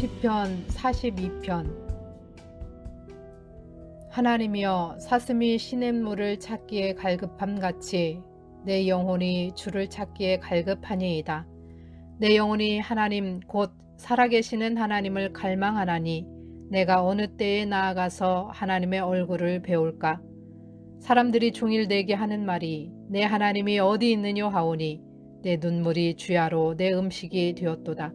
시편 42편 하나님이여 사슴이 시냇물을 찾기에 갈급함 같이 내 영혼이 주를 찾기에 갈급하니이다. 내 영혼이 하나님 곧 살아계시는 하나님을 갈망하나니 내가 어느 때에 나아가서 하나님의 얼굴을 배울까? 사람들이 종일 내게 하는 말이 내 하나님이 어디 있느뇨 하오니 내 눈물이 주야로 내 음식이 되었도다.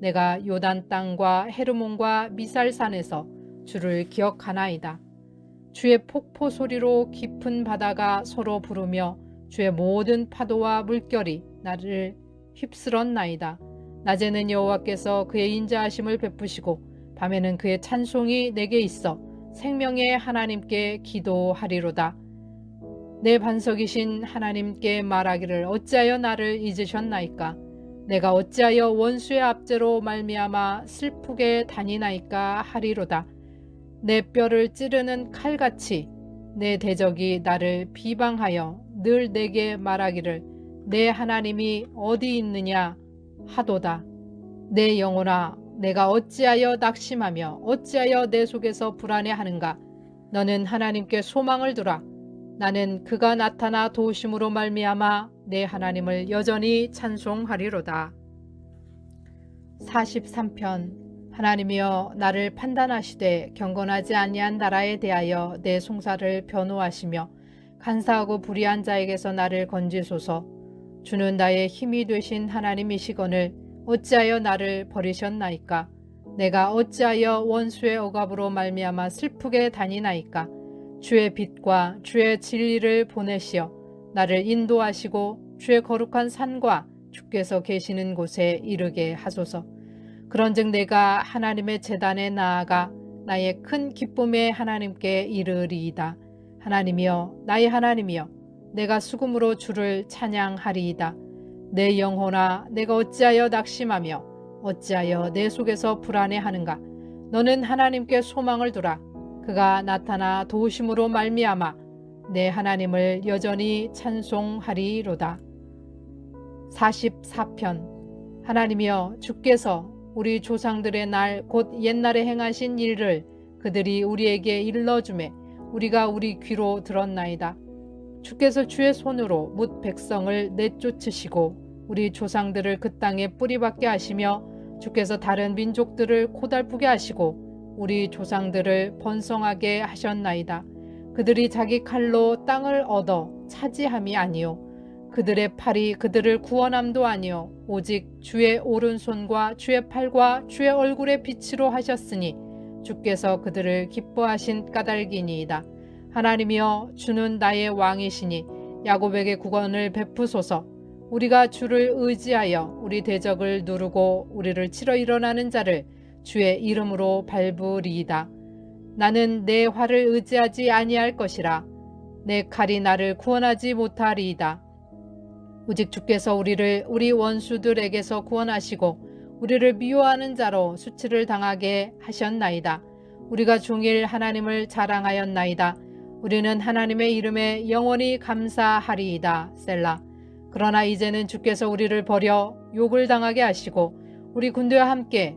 내가 요단 땅과 헤르몬과 미살산에서 주를 기억하나이다. 주의 폭포 소리로 깊은 바다가 서로 부르며 주의 모든 파도와 물결이 나를 휩쓸었나이다. 낮에는 여호와께서 그의 인자하심을 베푸시고 밤에는 그의 찬송이 내게 있어 생명의 하나님께 기도하리로다. 내 반석이신 하나님께 말하기를 어찌하여 나를 잊으셨나이까? 내가 어찌하여 원수의 압제로 말미암아 슬프게 다니나이까 하리로다. 내 뼈를 찌르는 칼같이 내 대적이 나를 비방하여 늘 내게 말하기를 내 하나님이 어디 있느냐 하도다. 내 영혼아 내가 어찌하여 낙심하며 어찌하여 내 속에서 불안해하는가 너는 하나님께 소망을 두라. 나는 그가 나타나 도우심으로 말미암아 내 하나님을 여전히 찬송하리로다. 43편. 하나님이여 나를 판단하시되 경건하지 아니한 나라에 대하여 내 송사를 변호하시며 간사하고 불의한 자에게서 나를 건지소서. 주는 나의 힘이 되신 하나님이시거늘 어찌하여 나를 버리셨나이까? 내가 어찌하여 원수의 억압으로 말미암아 슬프게 다니나이까 주의 빛과 주의 진리를 보내시어 나를 인도하시고 주의 거룩한 산과 주께서 계시는 곳에 이르게 하소서. 그런즉 내가 하나님의 재단에 나아가 나의 큰 기쁨의 하나님께 이르리이다. 하나님이여 나의 하나님이여 내가 수금으로 주를 찬양하리이다. 내 영혼아 내가 어찌하여 낙심하며 어찌하여 내 속에서 불안해하는가 너는 하나님께 소망을 두라 그가 나타나 도우심으로 말미암아 내 하나님을 여전히 찬송하리로다. 44편 하나님이여 주께서 우리 조상들의 날 곧 옛날에 행하신 일을 그들이 우리에게 일러주매 우리가 우리 귀로 들었나이다. 주께서 주의 손으로 뭇 백성을 내쫓으시고 우리 조상들을 그 땅에 뿌리박게 하시며 주께서 다른 민족들을 고달프게 하시고 우리 조상들을 번성하게 하셨나이다. 그들이 자기 칼로 땅을 얻어 차지함이 아니요 그들의 팔이 그들을 구원함도 아니요 오직 주의 오른손과 주의 팔과 주의 얼굴의 빛으로 하셨으니 주께서 그들을 기뻐하신 까닭이니이다. 하나님이여 주는 나의 왕이시니 야곱에게 구원을 베푸소서. 우리가 주를 의지하여 우리 대적을 누르고 우리를 치러 일어나는 자를 주의 이름으로 밟으리이다. 나는 내 활을 의지하지 아니할 것이라. 내 칼이 나를 구원하지 못하리이다. 오직 주께서 우리를 우리 원수들에게서 구원하시고 우리를 미워하는 자로 수치를 당하게 하셨나이다. 우리가 종일 하나님을 자랑하였나이다. 우리는 하나님의 이름에 영원히 감사하리이다. 셀라. 그러나 이제는 주께서 우리를 버려 욕을 당하게 하시고 우리 군대와 함께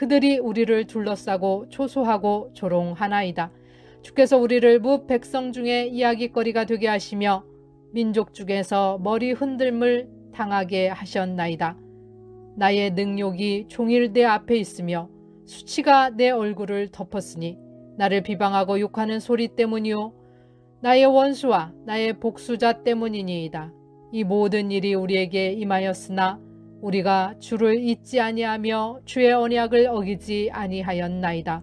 그들이 우리를 둘러싸고 초소하고 조롱하나이다. 주께서 우리를 무 백성 중에 이야기거리가 되게 하시며 민족 중에서 머리 흔들물 당하게 하셨나이다. 나의 능욕이 종일 내 앞에 있으며 수치가 내 얼굴을 덮었으니 나를 비방하고 욕하는 소리 때문이요 나의 원수와 나의 복수자 때문이니이다. 이 모든 일이 우리에게 임하였으나 우리가 주를 잊지 아니하며 주의 언약을 어기지 아니하였나이다.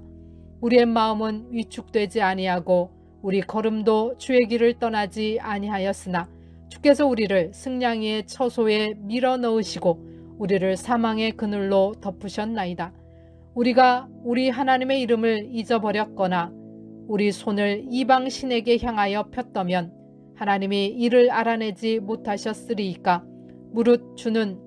우리의 마음은 위축되지 아니하고 우리 걸음도 주의 길을 떠나지 아니하였으나 주께서 우리를 승냥이의 처소에 밀어 넣으시고 우리를 사망의 그늘로 덮으셨나이다. 우리가 우리 하나님의 이름을 잊어버렸거나 우리 손을 이방 신에게 향하여 폈다면 하나님이 이를 알아내지 못하셨으리이까 무릇 주는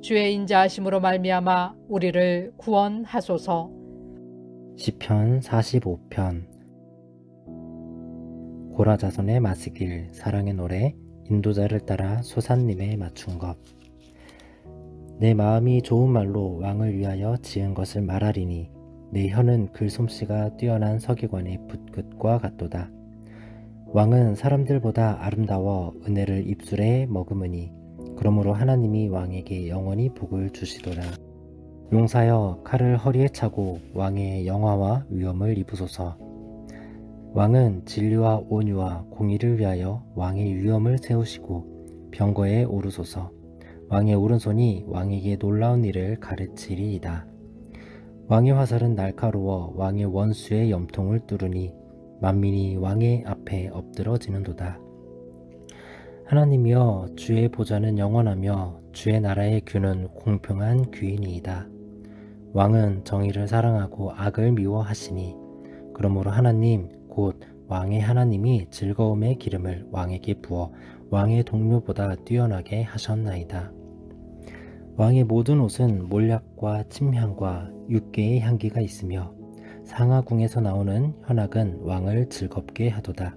주의 인자하심으로 말미암아 우리를 구원하소서. 시편 45편 고라 자손의 마스길 사랑의 노래 인도자를 따라 소산님의 맞춘 것. 내 마음이 좋은 말로 왕을 위하여 지은 것을 말하리니 내 혀는 글솜씨가 뛰어난 서기관의 붓끝과 같도다. 왕은 사람들보다 아름다워 은혜를 입술에 머금으니 그러므로 하나님이 왕에게 영원히 복을 주시도다. 용사여 칼을 허리에 차고 왕의 영화와 위엄을 입으소서. 왕은 진리와 온유와 공의를 위하여 왕의 위엄을 세우시고 병거에 오르소서. 왕의 오른손이 왕에게 놀라운 일을 가르치리이다. 왕의 화살은 날카로워 왕의 원수의 염통을 뚫으니 만민이 왕의 앞에 엎드러지는도다. 하나님이여 주의 보좌는 영원하며 주의 나라의 규는 공평한 규이니이다. 왕은 정의를 사랑하고 악을 미워하시니 그러므로 하나님 곧 왕의 하나님이 즐거움의 기름을 왕에게 부어 왕의 동료보다 뛰어나게 하셨나이다. 왕의 모든 옷은 몰약과 침향과 육개의 향기가 있으며 상하궁에서 나오는 현악은 왕을 즐겁게 하도다.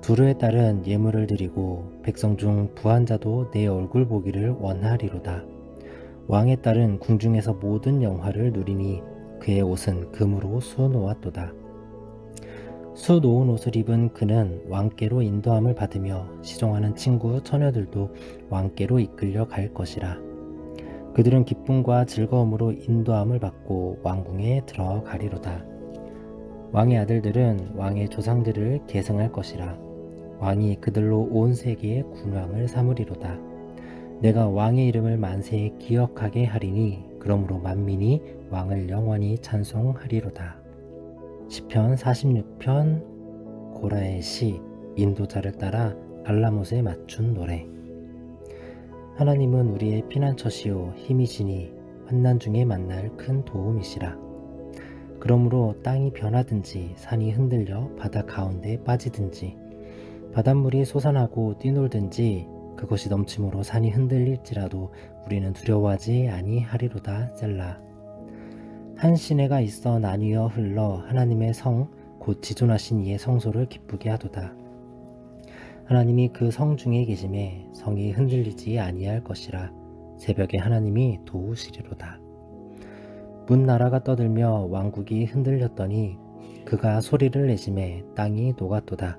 두루의 딸은 예물을 드리고 백성 중 부한 자도 내 얼굴 보기를 원하리로다. 왕의 딸은 궁중에서 모든 영화를 누리니 그의 옷은 금으로 수놓았도다. 수 놓은 옷을 입은 그는 왕께로 인도함을 받으며 시종하는 친구 처녀들도 왕께로 이끌려 갈 것이라. 그들은 기쁨과 즐거움으로 인도함을 받고 왕궁에 들어가리로다. 왕의 아들들은 왕의 조상들을 계승할 것이라. 왕이 그들로 온 세계의 군왕을 삼으리로다. 내가 왕의 이름을 만세에 기억하게 하리니 그러므로 만민이 왕을 영원히 찬송하리로다. 시편 46편 고라의 시 인도자를 따라 알라못에 맞춘 노래 하나님은 우리의 피난처시요 힘이시니 환난 중에 만날 큰 도움이시라 그러므로 땅이 변하든지 산이 흔들려 바다 가운데 빠지든지 바닷물이 솟아나고 뛰놀든지 그것이 넘침으로 산이 흔들릴지라도 우리는 두려워하지 아니하리로다 셀라 한 시내가 있어 나뉘어 흘러 하나님의 성 곧 지존하신 이의 성소를 기쁘게 하도다. 하나님이 그 성 중에 계심에 성이 흔들리지 아니할 것이라 새벽에 하나님이 도우시리로다. 문 나라가 떠들며 왕국이 흔들렸더니 그가 소리를 내심에 땅이 녹았도다.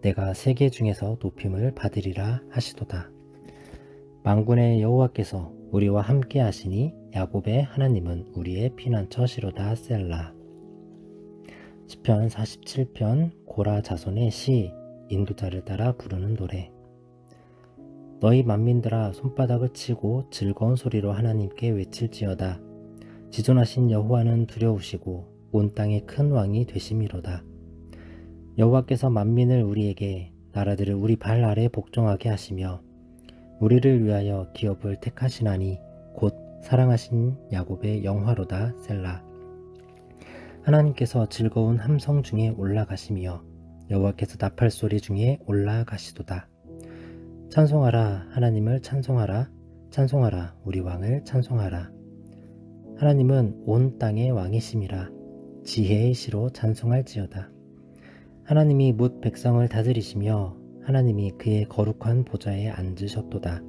내가 세계 중에서 높임을 받으리라 하시도다. 망군의 여호와께서 우리와 함께 하시니 야곱의 하나님은 우리의 피난처시로다 셀라. 시편 47편 고라 자손의 시 인도자를 따라 부르는 노래. 너희 만민들아 손바닥을 치고 즐거운 소리로 하나님께 외칠지어다. 지존하신 여호와는 두려우시고 온 땅의 큰 왕이 되심이로다. 여호와께서 만민을 우리에게 나라들을 우리 발 아래 복종하게 하시며 우리를 위하여 기업을 택하시나니 곧 사랑하신 야곱의 영화로다 셀라. 하나님께서 즐거운 함성 중에 올라가시며 여호와께서 나팔 소리 중에 올라가시도다. 찬송하라 하나님을 찬송하라 찬송하라 우리 왕을 찬송하라. 하나님은 온 땅의 왕이심이라 지혜의 시로 찬송할지어다. 하나님이 뭇 백성을 다스리시며 하나님이 그의 거룩한 보좌에 앉으셨도다.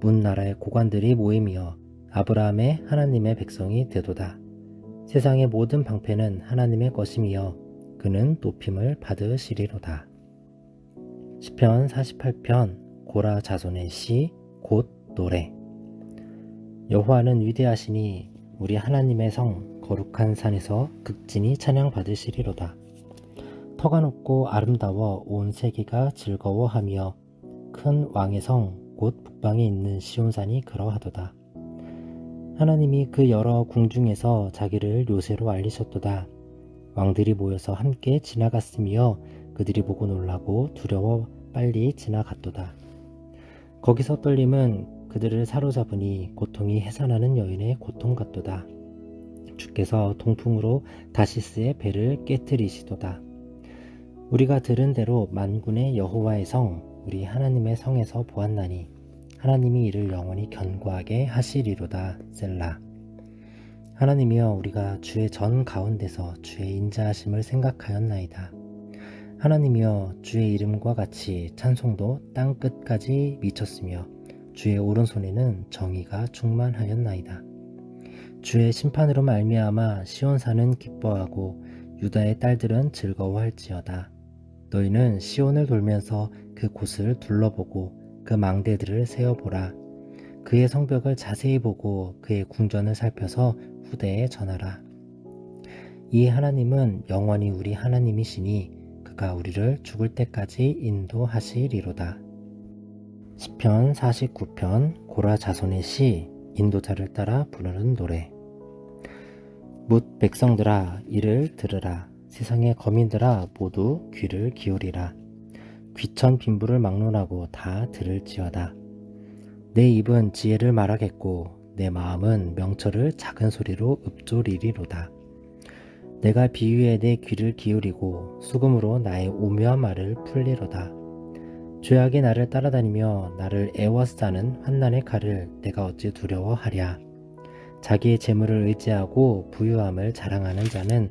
문 나라의 고관들이 모임이여 아브라함의 하나님의 백성이 되도다. 세상의 모든 방패는 하나님의 것임이여 그는 높임을 받으시리로다. 시편 48편 고라 자손의 시 곧 노래 여호와는 위대하시니 우리 하나님의 성 거룩한 산에서 극진히 찬양 받으시리로다. 터가 높고 아름다워 온 세계가 즐거워하며 큰 왕의 성 곧 북방에 있는 시온산이 그러하도다. 하나님이 그 여러 궁중에서 자기를 요새로 알리셨도다. 왕들이 모여서 함께 지나갔으며 그들이 보고 놀라고 두려워 빨리 지나갔도다. 거기서 떨림은 그들을 사로잡으니 고통이 해산하는 여인의 고통 같도다. 주께서 동풍으로 다시스의 배를 깨뜨리시도다. 우리가 들은 대로 만군의 여호와의 성, 우리 하나님의 성에서 보았나니 하나님이 이를 영원히 견고하게 하시리로다. 셀라. 하나님이여 우리가 주의 전 가운데서 주의 인자하심을 생각하였나이다. 하나님이여 주의 이름과 같이 찬송도 땅 끝까지 미쳤으며 주의 오른손에는 정의가 충만하였나이다. 주의 심판으로 말미암아 시온산은 기뻐하고 유다의 딸들은 즐거워할지어다. 너희는 시온을 돌면서 그 곳을 둘러보고 그 망대들을 세어보라. 그의 성벽을 자세히 보고 그의 궁전을 살펴서 후대에 전하라. 이 하나님은 영원히 우리 하나님이시니 그가 우리를 죽을 때까지 인도하시리로다. 시편 49편 고라 자손의 시 인도자를 따라 부르는 노래 묻 백성들아 이를 들으라 세상의 거민들아 모두 귀를 기울이라. 귀천 빈부를 막론하고 다 들을지어다. 내 입은 지혜를 말하겠고 내 마음은 명철을 작은 소리로 읊조리리로다. 내가 비유에 내 귀를 기울이고 수금으로 나의 오묘한 말을 풀리로다. 죄악이 나를 따라다니며 나를 애워싸는 환난의 칼을 내가 어찌 두려워하랴. 자기의 재물을 의지하고 부유함을 자랑하는 자는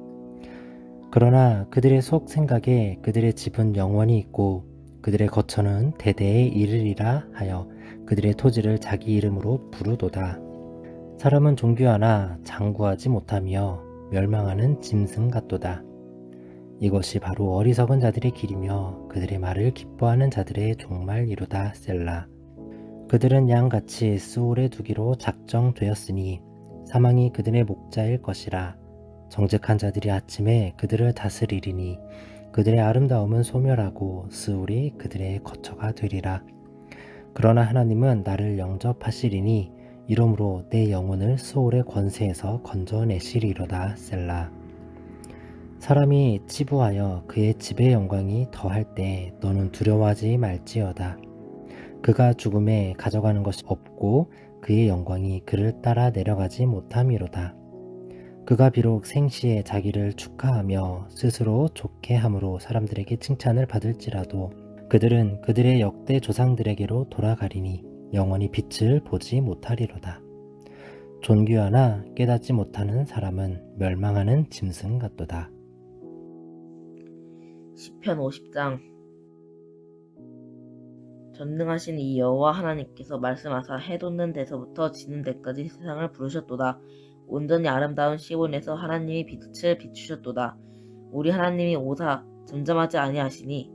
그러나 그들의 속 생각에 그들의 집은 영원히 있고 그들의 거처는 대대에 이르리라 하여 그들의 토지를 자기 이름으로 부르도다. 사람은 종교하나 장구하지 못하며 멸망하는 짐승 같도다. 이것이 바로 어리석은 자들의 길이며 그들의 말을 기뻐하는 자들의 종말이로다 셀라. 그들은 양같이 수올에 두기로 작정되었으니 사망이 그들의 목자일 것이라. 정직한 자들이 아침에 그들을 다스리리니 그들의 아름다움은 소멸하고 스울이 그들의 거처가 되리라. 그러나 하나님은 나를 영접하시리니 이러므로 내 영혼을 스올의 권세에서 건져내시리로다 셀라. 사람이 치부하여 그의 집의 영광이 더할 때 너는 두려워하지 말지어다. 그가 죽음에 가져가는 것이 없고 그의 영광이 그를 따라 내려가지 못함이로다. 그가 비록 생시에 자기를 축하하며 스스로 좋게 함으로 사람들에게 칭찬을 받을지라도 그들은 그들의 역대 조상들에게로 돌아가리니 영원히 빛을 보지 못하리로다. 존귀하나 깨닫지 못하는 사람은 멸망하는 짐승 같도다. 시편 50장 전능하신 이 여호와 하나님께서 말씀하사 해 돋는 데서부터 지는 데까지 세상을 부르셨도다. 온전히 아름다운 시온에서 하나님이 빛을 비추셨도다. 우리 하나님이 오사 잠잠하지 아니하시니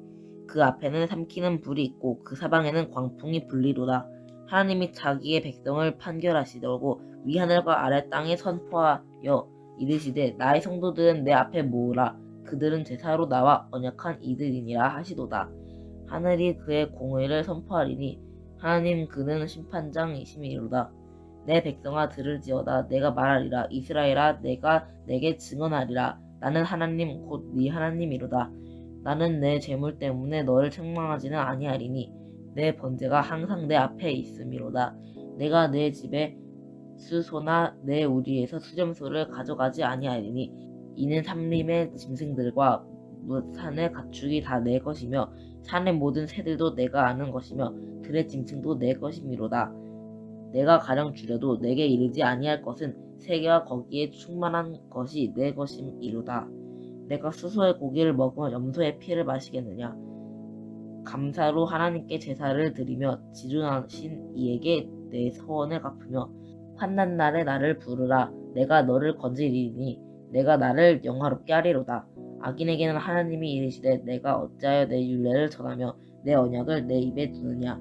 그 앞에는 삼키는 불이 있고 그 사방에는 광풍이 불리로다. 하나님이 자기의 백성을 판결하시려고 위하늘과 아래 땅에 선포하여 이르시되 나의 성도들은 내 앞에 모으라 그들은 제사로 나와 언약한 이들이니라 하시도다. 하늘이 그의 공의를 선포하리니 하나님 그는 심판장이심이로다. 내 백성아 들을지어다 내가 말하리라 이스라엘아 내가 내게 증언하리라 나는 하나님 곧 네 하나님이로다. 나는 내 재물 때문에 너를 책망하지는 아니하리니 내 번제가 항상 내 앞에 있음이로다. 내가 내 집에 수소나 내 우리에서 수점소를 가져가지 아니하리니 이는 삼림의 짐승들과 산의 가축이 다 내 것이며 산의 모든 새들도 내가 아는 것이며 들의 짐승도 내 것이미로다. 내가 가령 줄여도 내게 이르지 아니할 것은 세계와 거기에 충만한 것이 내 것임이로다. 내가 수소의 고기를 먹어 염소의 피를 마시겠느냐? 감사로 하나님께 제사를 드리며 지존하신 이에게 내 서원을 갚으며 환난 날에 나를 부르라. 내가 너를 건지리니 내가 나를 영화롭게 하리로다. 악인에게는 하나님이 이르시되 내가 어찌하여 내 율례를 전하며 내 언약을 내 입에 두느냐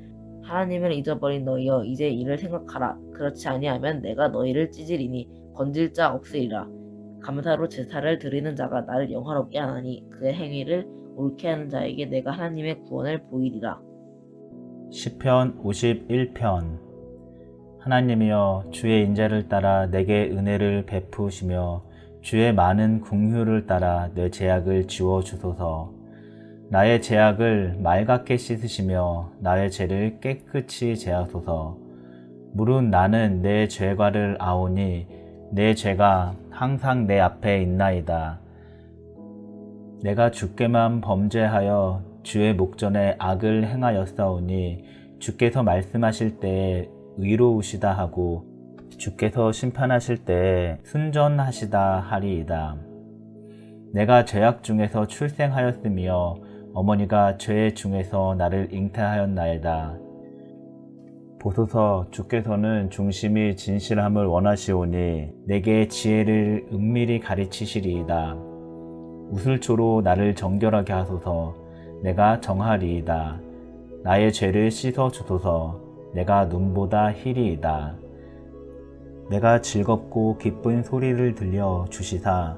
하나님을 잊어버린 너희여 이제 이를 생각하라. 그렇지 아니하면 내가 너희를 찢으리니 건질 자 없으리라. 감사로 제사를 드리는 자가 나를 영화롭게 하나니 그의 행위를 옳게 하는 자에게 내가 하나님의 구원을 보이리라. 시편 51편 하나님이여 주의 인자를 따라 내게 은혜를 베푸시며 주의 많은 궁휼을 따라 내 죄악을 지워 주소서. 나의 죄악을 맑게 씻으시며 나의 죄를 깨끗이 제하소서. 물은 나는 내 죄과를 아오니 내 죄가 항상 내 앞에 있나이다. 내가 주께만 범죄하여 주의 목전에 악을 행하였사오니 주께서 말씀하실 때에 의로우시다 하고 주께서 심판하실 때에 순전하시다 하리이다. 내가 죄악 중에서 출생하였으며 어머니가 죄 중에서 나를 잉태하였나이다. 보소서 주께서는 중심이 진실함을 원하시오니 내게 지혜를 은밀히 가르치시리이다. 우슬초로 나를 정결하게 하소서 내가 정하리이다. 나의 죄를 씻어 주소서 내가 눈보다 희리이다. 내가 즐겁고 기쁜 소리를 들려 주시사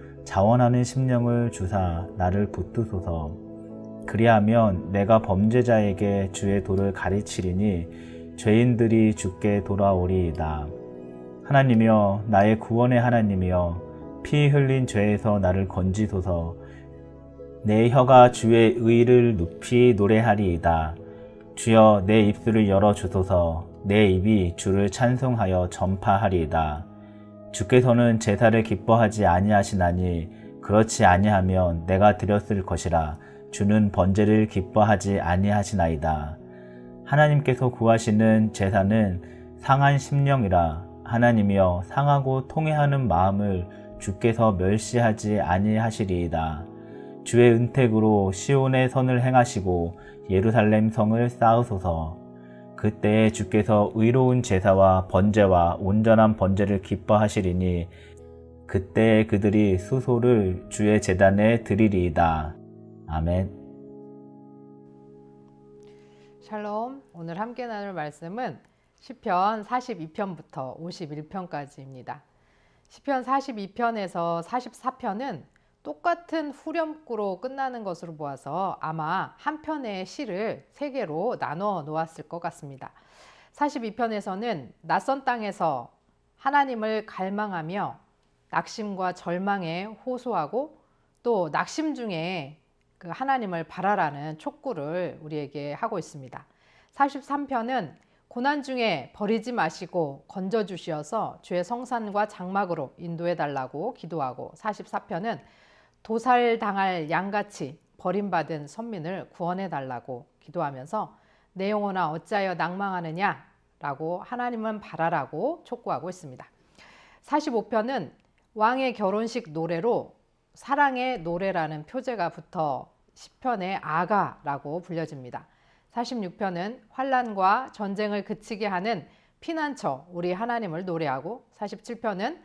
자원하는 심령을 주사 나를 붙드소서. 그리하면 내가 범죄자에게 주의 도를 가르치리니 죄인들이 주께 돌아오리이다. 하나님이여 나의 구원의 하나님이여 피 흘린 죄에서 나를 건지소서. 내 혀가 주의 의를 높이 노래하리이다. 주여 내 입술을 열어 주소서. 내 입이 주를 찬송하여 전파하리이다. 주께서는 제사를 기뻐하지 아니하시나니 그렇지 아니하면 내가 드렸을 것이라 주는 번제를 기뻐하지 아니하시나이다. 하나님께서 구하시는 제사는 상한 심령이라 하나님이여 상하고 통회하는 마음을 주께서 멸시하지 아니하시리이다. 주의 은택으로 시온의 선을 행하시고 예루살렘 성을 쌓으소서. 그때에 주께서 의로운 제사와 번제와 온전한 번제를 기뻐하시리니 그때 그들이 수소를 주의 재단에 드리리이다. 아멘. 샬롬. 오늘 함께 나눌 말씀은 시편 42편부터 51편까지입니다. 시편 42편에서 44편은 똑같은 후렴구로 끝나는 것으로 보아서 아마 한 편의 시를 세 개로 나눠 놓았을 것 같습니다. 42편에서는 낯선 땅에서 하나님을 갈망하며 낙심과 절망에 호소하고 또 낙심 중에 그 하나님을 바라라는 촉구를 우리에게 하고 있습니다. 43편은 고난 중에 버리지 마시고 건져 주시어서 주의 성산과 장막으로 인도해 달라고 기도하고 44편은 도살 당할 양같이 버림받은 선민을 구원해 달라고 기도하면서 내 영혼아 어찌하여 낭망하느냐라고 하나님은 바라라고 촉구하고 있습니다. 45편은 왕의 결혼식 노래로 사랑의 노래라는 표제가 붙어 시편의 아가라고 불려집니다. 46편은 환란과 전쟁을 그치게 하는 피난처 우리 하나님을 노래하고 47편은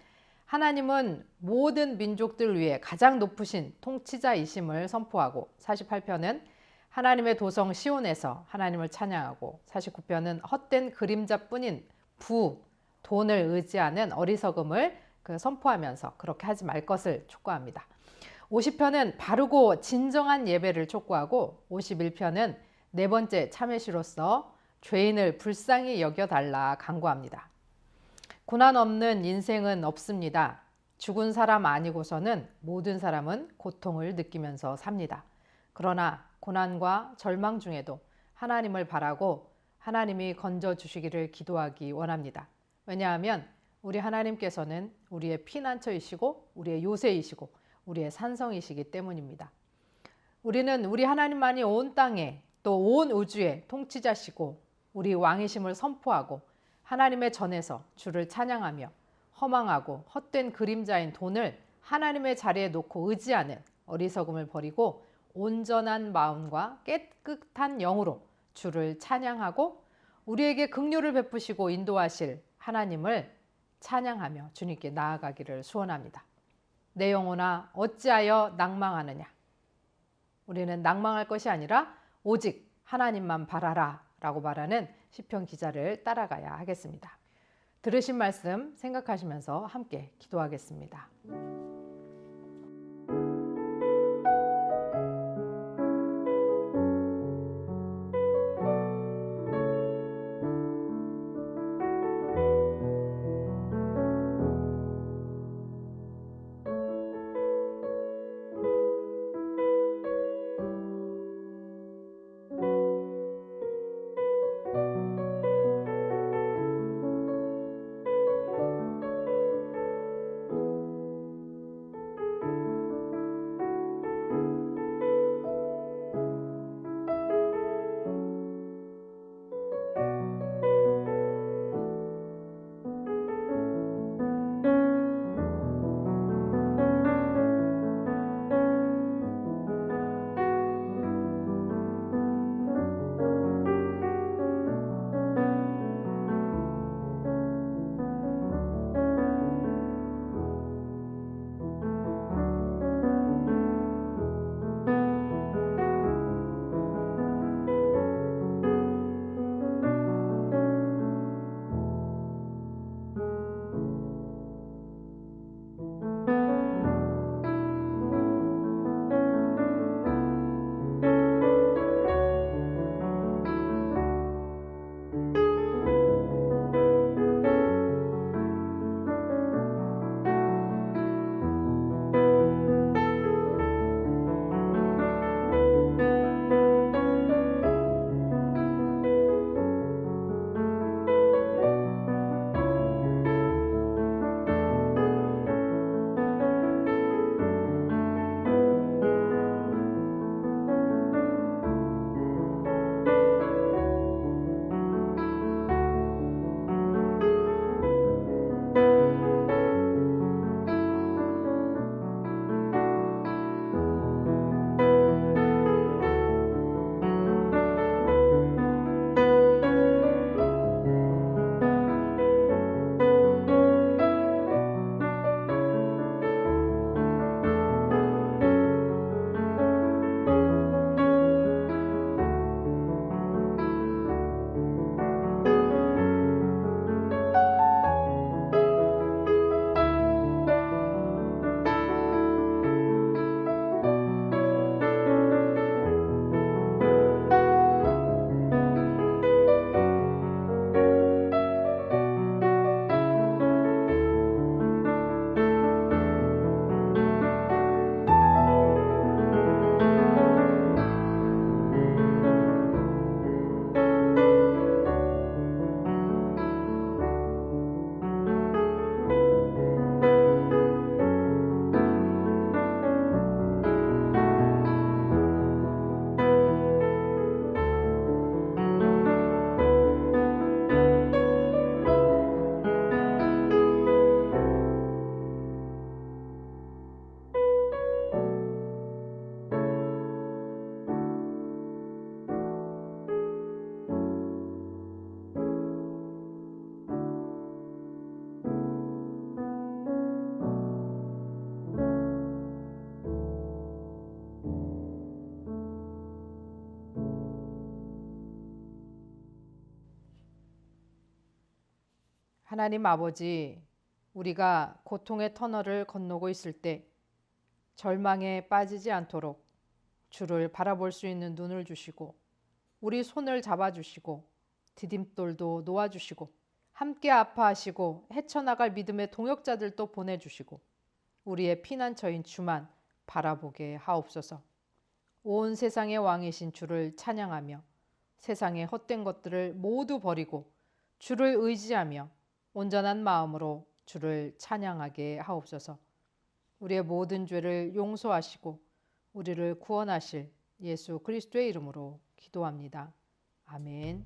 하나님은 모든 민족들 위해 가장 높으신 통치자이심을 선포하고 48편은 하나님의 도성 시온에서 하나님을 찬양하고 49편은 헛된 그림자뿐인 부 돈을 의지하는 어리석음을 그 선포하면서 그렇게 하지 말 것을 촉구합니다. 50편은 바르고 진정한 예배를 촉구하고 51편은 네 번째 참회시로서 죄인을 불쌍히 여겨달라 강구합니다. 고난 없는 인생은 없습니다. 죽은 사람 아니고서는 모든 사람은 고통을 느끼면서 삽니다. 그러나 고난과 절망 중에도 하나님을 바라고 하나님이 건져 주시기를 기도하기 원합니다. 왜냐하면 우리 하나님께서는 우리의 피난처이시고 우리의 요새이시고 우리의 산성이시기 때문입니다. 우리는 우리 하나님만이 온 땅에 또 온 우주의 통치자시고 우리 왕이심을 선포하고 하나님의 전에서 주를 찬양하며 허망하고 헛된 그림자인 돈을 하나님의 자리에 놓고 의지하는 어리석음을 버리고 온전한 마음과 깨끗한 영으로 주를 찬양하고 우리에게 긍휼을 베푸시고 인도하실 하나님을 찬양하며 주님께 나아가기를 소원합니다. 내 영혼아 어찌하여 낭망하느냐? 우리는 낭망할 것이 아니라 오직 하나님만 바라라 라고 말하는 시편 기자를 따라가야 하겠습니다. 들으신 말씀 생각하시면서 함께 기도하겠습니다. 하나님 아버지, 우리가 고통의 터널을 건너고 있을 때 절망에 빠지지 않도록 주를 바라볼 수 있는 눈을 주시고 우리 손을 잡아주시고 디딤돌도 놓아주시고 함께 아파하시고 헤쳐나갈 믿음의 동역자들도 보내주시고 우리의 피난처인 주만 바라보게 하옵소서. 온 세상의 왕이신 주를 찬양하며 세상의 헛된 것들을 모두 버리고 주를 의지하며 온전한 마음으로 주를 찬양하게 하옵소서. 우리의 모든 죄를 용서하시고 우리를 구원하실 예수 그리스도의 이름으로 기도합니다. 아멘.